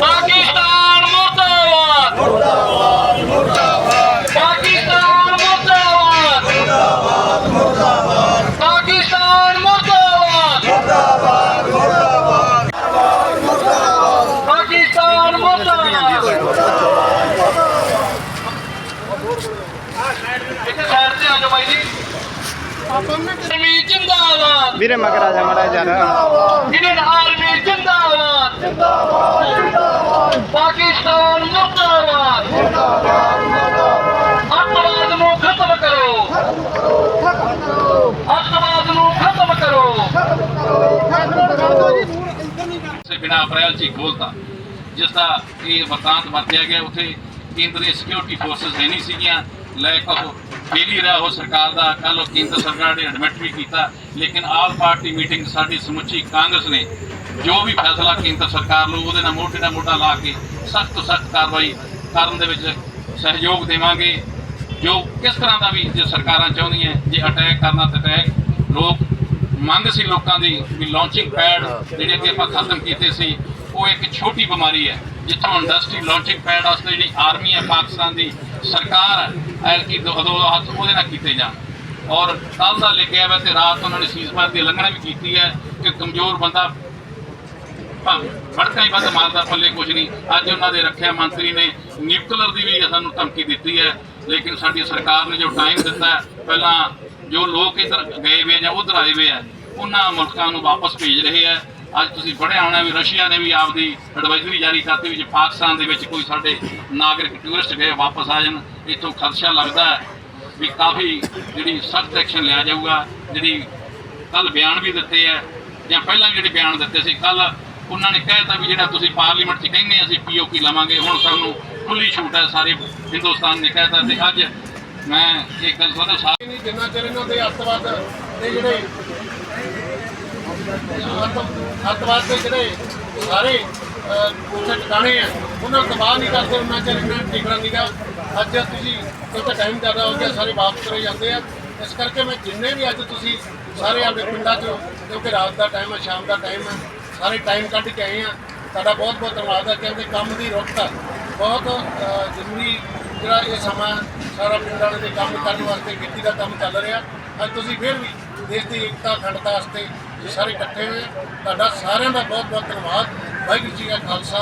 ਪਾਕਿਸਤਾਨ ਮੁਰਦਾਬਾਦ। ਪਾਕਿਸਤਾਨ ਮੁਰਦਾਬਾਦ। ਪਾਕਿਸਤਾਨ ਮੁਰਦਾਬਾਦ। ਪਾਕਿਸਤਾਨ ਮੁਰਦਾਬਾਦ। ਇੱਕ ਸਾਈਡ ਤੇ ਆ ਜਾਓ ਬਾਈ ਜੀ। ਆਰਮੀ ਜਿੰਦਾਬਾਦ ਵੀਰੇ ਮਗਰ ਆ ਜਾ ਮੜਾ ਯਾਰ। ਇੰਡੀਅਨ ਆਰਮੀ ਜਿੰਦਾਬਾਦ ਜਿੰਦਾਬਾਦ ਪਾਕਿਸਤਾਨ ਮੁਰਦਾਬਾਦ ਅੱਤਵਾਦ ਨੂੰ ਖਤਮ ਕਰੋ ਅੱਤਵਾਦ ਨੂੰ ਖਤਮ ਕਰੋ ਸੇ ਬਿਨਾ ਅਪ੍ਰੈਲ ਚ ਖੋਲਤਾ। ਜਿਸ ਦਾ ਇਹ ਵਰਤਾਂਤ ਵਰਤਿਆ ਗਿਆ, ਉੱਥੇ ਕੇਂਦਰੀ ਸਿਕਿਉਰਿਟੀ ਫੋਰਸਸ ਨਹੀਂ ਸੀਗੀਆਂ। ਲਾਇਕ ਉਹ ਫੇਲੀਅਰ ਹੈ ਉਹ ਸਰਕਾਰ ਦਾ ਕੱਲ ਉਹ ਕੇਂਦਰ ਸਰਕਾਰ ਨੇ ਐਡਮਿਟ ਵੀ ਕੀਤਾ, ਲੇਕਿਨ ਆਲ ਪਾਰਟੀ ਮੀਟਿੰਗ ਸਾਡੀ ਸਮੁੱਚੀ ਕਾਂਗਰਸ ਨੇ। ਜੋ ਵੀ ਫੈਸਲਾ ਕੇਂਦਰ ਸਰਕਾਰ ਨੂੰ ਉਹਦੇ ਨਾਲ ਮੋਢੇ ਨਾਲ ਮੋਢਾ ਲਾ ਕੇ ਸਖਤ ਤੋਂ ਸਖਤ ਕਾਰਵਾਈ ਕਰਨ ਦੇ ਵਿੱਚ ਸਹਿਯੋਗ ਦੇਵਾਂਗੇ। ਜੋ ਕਿਸ ਤਰ੍ਹਾਂ ਦਾ ਵੀ ਜੇ ਸਰਕਾਰਾਂ ਚਾਹੁੰਦੀਆਂ, ਜੇ ਅਟੈਕ ਕਰਨਾ ਤਾਂ ਅਟੈਕ ਲੋਕ ਮੰਗ ਸੀ ਲੋਕਾਂ ਦੀ ਵੀ ਲਾਂਚਿੰਗ ਪੈਡ ਜਿਹੜੇ ਕਿ ਆਪਾਂ ਖਤਮ ਕੀਤੇ ਸੀ, ਉਹ ਇੱਕ ਛੋਟੀ ਬਿਮਾਰੀ ਹੈ, ਜਿੱਥੋਂ ਇੰਡਸਟਰੀ ਲਾਂਚਿੰਗ ਪੈਡ ਵਾਸਤੇ ਜਿਹੜੀ ਆਰਮੀ ਹੈ ਪਾਕਿਸਤਾਨ ਦੀ ਸਰਕਾਰ ਹੈ ਐਲ ਕੀ ਦੋ ਦੋ ਹੱਥ ਉਹਦੇ ਨਾਲ ਕੀਤੇ ਜਾਣ। ਔਰ ਕੱਲ ਦਾ ਲਿਖਿਆ ਹੋਇਆ ਤੇ ਰਾਤ ਉਹਨਾਂ ਨੇ ਸੀਜ਼ਫਾਇਰ ਦੀ ਉਲੰਘਣਾ ਵੀ ਕੀਤੀ ਹੈ ਕਿ ਕਮਜ਼ੋਰ ਬੰਦਾ ਫੜਕਾ ਹੀ ਬੰਦ ਮਾਰਦਾ ਪੱਲੇ ਕੁਝ ਨਹੀਂ। ਅੱਜ ਉਹਨਾਂ ਦੇ ਰੱਖਿਆ ਮੰਤਰੀ ਨੇ ਨਿਊਕਲਰ ਦੀ ਵੀ ਸਾਨੂੰ ਧਮਕੀ ਦਿੱਤੀ ਹੈ। ਲੇਕਿਨ ਸਾਡੀ ਸਰਕਾਰ ਨੇ ਜੋ ਟਾਈਮ ਦਿੱਤਾ ਪਹਿਲਾਂ ਜੋ ਲੋਕ ਇੱਧਰ ਗਏ ਹੋਏ ਜਾਂ ਉਧਰ ਆਏ ਹੋਏ ਆ ਉਹਨਾਂ ਮੁਲਕਾਂ ਨੂੰ ਵਾਪਸ ਭੇਜ ਰਹੇ ਆ ਅੱਜ ਤੁਸੀਂ ਪੜ੍ਹਿਆ ਹੋਣਾ ਵੀ ਰਸ਼ੀਆ ਨੇ ਵੀ ਆਪਦੀ ਐਡਵਾਈਜ਼ਰੀ ਜਾਰੀ ਕਰਤੀ ਵੀ ਜੇ ਪਾਕਿਸਤਾਨ ਦੇ ਵਿੱਚ ਕੋਈ ਸਾਡੇ ਨਾਗਰਿਕ ਟੂਰਿਸਟ ਗਏ, ਵਾਪਸ ਆ ਜਾਣ, ਇਥੋਂ ਖਦਸ਼ਾ ਲੱਗਦਾ ਹੈ ਵੀ ਕਾਫੀ ਜਿਹੜੀ ਸਖਤ ਐਕਸ਼ਨ ਲਿਆ ਜਾਊਗਾ, ਜਿਹੜੀ ਕੱਲ ਬਿਆਨ ਵੀ ਦਿੱਤੇ ਆ ਜਾਂ ਪਹਿਲਾਂ ਜਿਹੜੇ ਬਿਆਨ ਦਿੱਤੇ ਸੀ ਕੱਲ ਉਹਨਾਂ ਨੇ ਕਹਿਤਾ ਵੀ ਜਿਹੜਾ ਤੁਸੀਂ ਪਾਰਲੀਮੈਂਟ 'ਚ ਕਹਿੰਦੇ ਅਸੀਂ ਪੀਓਪੀ ਲਵਾਂਗੇ, ਹੁਣ ਸਾਨੂੰ ਖੁੱਲੀ ਛੂਟ ਹੈ, ਸਾਰੇ ਹਿੰਦੁਸਤਾਨ ਨੇ ਕਹਿਤਾ ਤੇ ਅੱਜ ਮੈਂ ਇਹ ਗੱਲ ਤੁਹਾਡੇ ਸਾਹਮਣੇ ਨਹੀਂ ਜਿੰਨਾ ਚਿਰ ਇਹਨਾਂ ਦੇ ਅੱਤਵਾਦ ਦੇ ਜਿਹੜੇ ਅੱਤ- ਅੱਤਵਾਦ ਦੇ ਜਿਹੜੇ ਸਾਰੇ ਕੋਸ਼ਿਸ਼ ਟਿਕਾਣੇ ਆ ਉਹਨਾਂ ਨੂੰ ਤਬਾਹ ਨਹੀਂ ਕਰਦੇ ਉਹਨਾਂ ਚਿਰ ਇਹਨਾਂ ਨੂੰ ਟਿਕਣਾ ਨਹੀਂਗਾ ਅੱਜ ਤੁਸੀਂ ਕਿਉਂਕਿ ਟਾਈਮ ਜ਼ਿਆਦਾ ਹੋ ਗਿਆ ਸਾਰੇ ਵਾਪਸ ਕਰੇ ਜਾਂਦੇ ਆ ਇਸ ਕਰਕੇ ਮੈਂ ਜਿੰਨੇ ਵੀ ਅੱਜ ਤੁਸੀਂ ਸਾਰੇ ਆਪਣੇ ਪਿੰਡਾਂ 'ਚੋਂ ਕਿਉਂਕਿ ਰਾਤ ਦਾ ਟਾਈਮ ਹੈ ਸ਼ਾਮ ਦਾ ਟਾਈਮ ਹੈ ਸਾਰੇ ਟਾਈਮ ਕੱਢ ਕੇ ਆਏ ਆ ਤੁਹਾਡਾ ਬਹੁਤ ਬਹੁਤ ਧੰਨਵਾਦ ਹੈ ਕਿਉਂਕਿ ਕੰਮ ਦੀ ਰੁੱਤ ਆ ਬਹੁਤ ਜ਼ਰੂਰੀ ਜਿਹੜਾ ਇਹ ਸਮਾਂ ਸਾਰਾ ਪਿੰਡ ਵਾਲੇ ਦੇ ਕੰਮ ਕਰਨ ਵਾਸਤੇ ਖੇਤੀ ਦਾ ਕੰਮ ਚੱਲ ਰਿਹਾ ਅੱਜ ਤੁਸੀਂ ਫਿਰ ਵੀ ਦੇਸ਼ ਦੀ ਏਕਤਾ, ਅਖੰਡਤਾ ਵਾਸਤੇ ਇਹ ਸਾਰੇ ਇਕੱਠੇ ਹੋਏ ਆ। ਤੁਹਾਡਾ ਸਾਰਿਆਂ ਦਾ ਬਹੁਤ ਬਹੁਤ ਧੰਨਵਾਦ। ਵਾਹਿਗੁਰੂ ਜੀ ਕਾ ਖਾਲਸਾ।